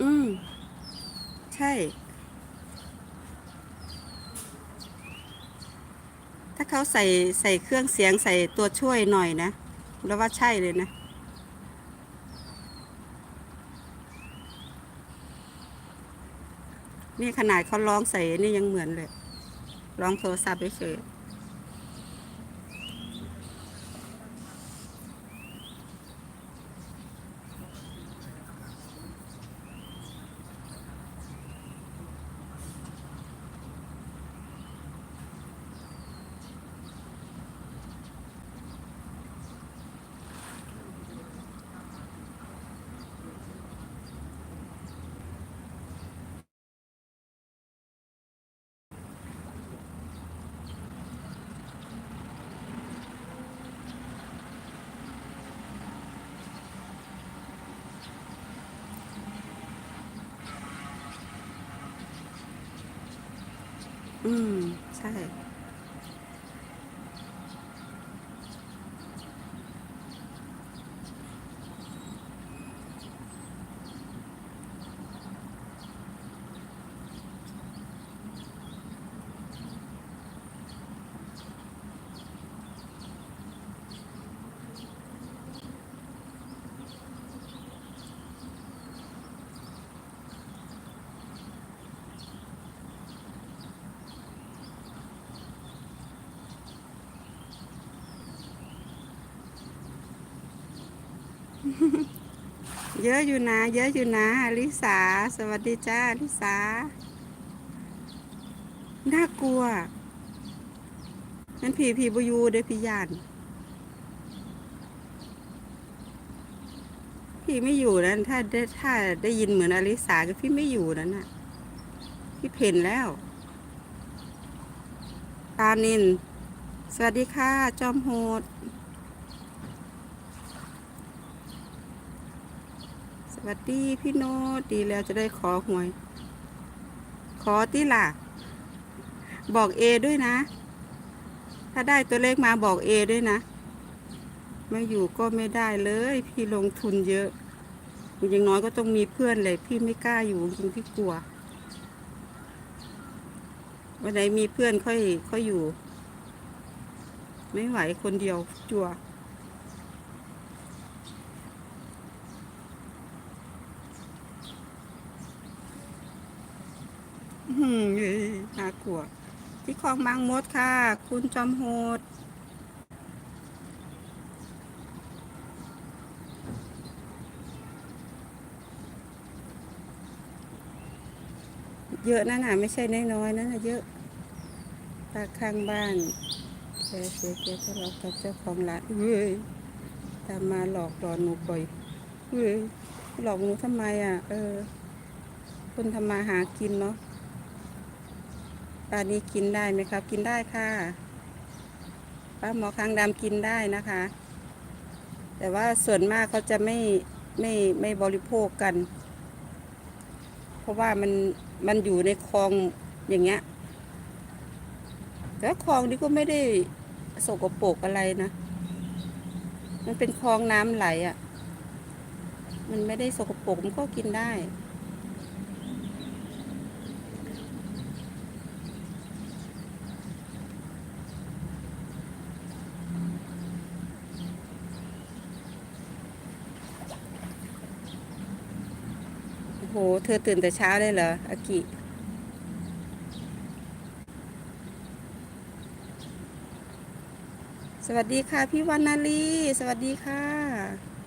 อืม ใช่ ถ้าเขาใส่ใส่เครื่องเสียงใส่ตัวช่วยหน่อยนะแล้วว่าใช่เลยนะนี่ขนาดเขาร้องใส่นี่ยังเหมือนเลย ร้องโทรศัพท์เฉย อืม ใช่ เยอะอยู่นะ เยอะอยู่นะลิสา สวัสดีจ้าลิสา น่ากลัวนั่นผีผีบอยูเด้อพี่ยานพี่ไม่อยู่นะถ้าได้ถ้าได้ยินเหมือนอลิสาก็พี่ไม่อยู่นั่นน่ะ พี่เพ่นแล้วปานิน สวัสดีค่ะ จอมโหด วัสดีพี่โนตดีแล้วจะได้ขอหวย ขอที่ล่ะ บอกเอด้วยนะ ถ้าได้ตัวเลขมาบอกเอด้วยนะ ไม่อยู่ก็ไม่ได้เลย พี่ลงทุนเยอะอย่างน้อยก็ต้องมีเพื่อนเลย พี่ไม่กล้าอยู่จริงพี่กลัว วันไหนมีเพื่อนค่อยค่อยอยู่ ไม่ไหวคนเดียวจัว หือเอ้ยน่ากลัว ที่คลองบางมดค่ะ คุณจอมโหดเยอะนั่นน่ะไม่ใช่น้อยๆนั่นน่ะเยอะตาข้างบ้านแกเสียแกทะเลาะกับเจ้าของร้านเฮ้ยตามมาหลอกหลอนหนูบ่อยเฮ้ยหลอกหนูทำไมอะ เออ คนทำมาหากินเนาะ ปลานี้กินได้ไหมครับ กินได้ค่ะปลาหมอคางดำกินได้นะคะ แต่ว่าส่วนมากเขาจะไม่ไม่ไม่บริโภคกัน เพราะว่ามันมันอยู่ในคลองอย่างเงี้ยแต่ว่าคลองนี้ก็ไม่ได้สกปรกอะไรนะ มันเป็นคลองน้ำไหลอะ่ะ มันไม่ได้สกปรกมันก็กินได้ เธอตื่นแต่เช้าเลยเหรออากิ สวัสดีค่ะ พี่วรรณลี สวัสดีค่ะ